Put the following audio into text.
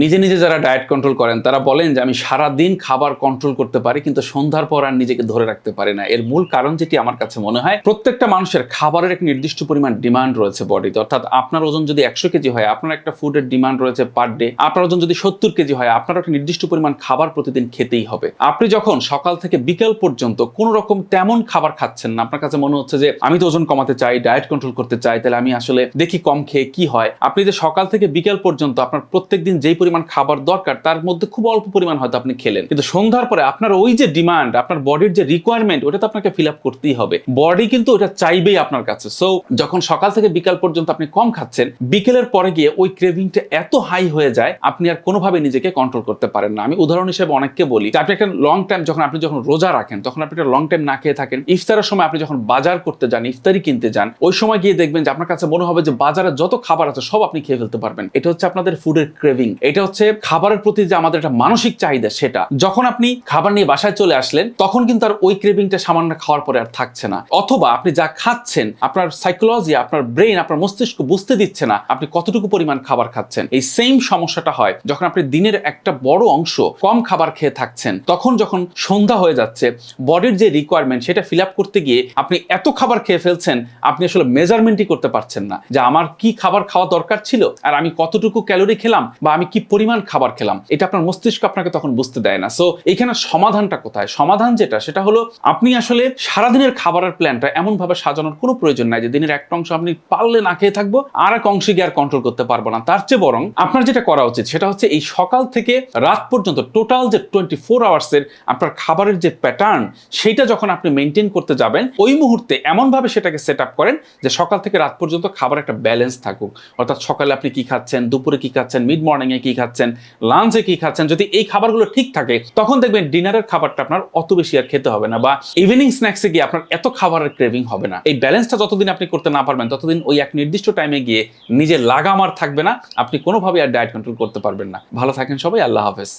নিজে নিজে যারা ডায়েট কন্ট্রোল করেন, তারা বলেন যে, আমি সারা দিন খাবার কন্ট্রোল করতে পারি, কিন্তু সন্ধ্যার পর আর নিজেকে ধরে রাখতে পারি না। এর মূল কারণ যেটি আমার কাছে মনে হয়, প্রত্যেকটা মানুষের খাবারের এক নির্দিষ্ট পরিমাণ ডিমান্ড রয়েছে বডিতে অর্থাৎ আপনার ওজন যদি একশো কেজি হয়, আপনার একটা ফুডের ডিমান্ড রয়েছে পার ডে আপনার ওজন যদি সত্তর কেজি হয় আপনার একটা নির্দিষ্ট পরিমাণ খাবার প্রতিদিন খেতেই হবে। আপনি যখন সকাল থেকে বিকেল পর্যন্ত কোনো রকম তেমন খাবার খাচ্ছেন না, আপনার কাছে মনে হচ্ছে যে, আমি তো ওজন কমাতে চাই ডায়েট কন্ট্রোল করতে চাই, তাহলে আমি আসলে দেখি কম খেয়ে কি হয়। আপনি যে সকাল থেকে বিকেল পর্যন্ত আপনার প্রত্যেক দিন যেই পরিমাণ খাবার দরকার, তার মধ্যে খুব অল্প পরিমাণ হয়তো আপনি খেলেন। কিন্তু সন্ধ্যার পরে আপনার ওই যে ডিমান্ড আপনার বডির যে রিকোয়ারমেন্ট ওটা তো আপনাকে ফিল আপ করতেই হবে। বডি কিন্তু ওটা চাইবেই আপনার কাছে। সো যখন সকাল থেকে বিকাল পর্যন্ত আপনি কম খাচ্ছেন, বিকেলের পরে গিয়ে ওই ক্রেভিংটা এত হাই হয়ে যায়, আপনি আর কোনোভাবে নিজেকে কন্ট্রোল করতে পারেন না। আমি উদাহরণ হিসেবে অনেককে বলি আপনি একটা লং টাইম যখন আপনি যখন রোজা রাখেন, তখন আপনি একটা লং টাইম না খেয়ে থাকেন, ইফতারের সময় আপনি যখন বাজার করতে যান, ইফতারি কিনতে যান, ওই সময় গিয়ে দেখবেন যে আপনার কাছে মনে হবে যে বাজারে যত খাবার আছে সব আপনি খেয়ে ফেলতে পারবেন। এটা হচ্ছে আপনাদের ফুডের ক্রেভিং এটা হচ্ছে খাবারের প্রতি যে আমাদের একটা মানসিক চাহিদা, সেটা। যখন আপনি খাবার নিয়ে বাসায় চলে আসলেন, তখন কিন্তু আর ওই ক্রেভিংটা সামান্য খাওয়ার পরে আর থাকছে না। অথবা আপনি যা খাচ্ছেন, আপনার সাইকোলজি আপনার ব্রেন আপনার মস্তিষ্ক বুঝতে দিচ্ছে না, আপনি কতটুকু পরিমাণ খাবার খাচ্ছেন। এই সেম সমস্যাটা হয় যখন আপনি দিনের একটা বড় অংশ কম খাবার খেয়ে থাকছেন, তখন যখন সন্ধ্যা হয়ে যাচ্ছে বডির যে রিকোয়ারমেন্ট সেটা ফিল আপ করতে গিয়ে আপনি এত খাবার খেয়ে ফেলছেন, আপনি আসলে মেজারমেন্টই করতে পারছেন না। যে আমার কি খাবার খাওয়া দরকার ছিল, আর আমি কতটুকু ক্যালোরি খেলাম, বা আমি কি পরিমাণ খাবার খেলাম? এটা আপনার মস্তিষ্ক আপনাকে তখন বুঝতে দেয় না। সো এখানে সমাধানটা কোথায়? সমাধান যেটা, সেটা হলো আপনি আসলে সারাদিনের খাবারের প্ল্যানটা এমন ভাবে সাজানোর কোনো প্রয়োজন নাই যে দিনের একটা অংশ আপনি পারলে না খেয়ে থাকব, আর এক অংশে গিয়ে আর কন্ট্রোল করতে পারব না। তার চেয়ে বরং আপনার যেটা করা উচিত, সেটা হচ্ছে এই সকাল থেকে রাত পর্যন্ত টোটাল যে টোয়েন্টি ফোর আওয়ার্সের আপনার খাবারের যে প্যাটার্ন সেটা যখন আপনি মেনটেন করতে যাবেন, ওই মুহূর্তে এমনভাবে সেটাকে সেট আপ করেন যে সকাল থেকে রাত পর্যন্ত খাবার একটা ব্যালেন্স থাকুক। অর্থাৎ সকালে আপনি কি খাচ্ছেন, দুপুরে কি খাচ্ছেন মিড মর্নিংয়ে কি খাচ্ছেন? লাঞ্চে কি খাচ্ছেন? যদি এই খাবারগুলো ঠিক থাকে, তখন দেখবেন ডিনারের খাবারটা আপনার অত বেশি আর খেতে হবে না বা ইভিনিং স্ন্যাক্সে গিয়ে আপনার এত খাবারের ক্রেভিং হবে না। এই ব্যালেন্সটা যতদিন আপনি করতে না পারবেন, ততদিন ওই এক নির্দিষ্ট টাইমে গিয়ে নিজের লাগামার থাকবে না। আপনি কোনোভাবে আর ডায়েট কন্ট্রোল করতে পারবেন না। ভালো থাকেন সবাই, আল্লাহ হাফেজ।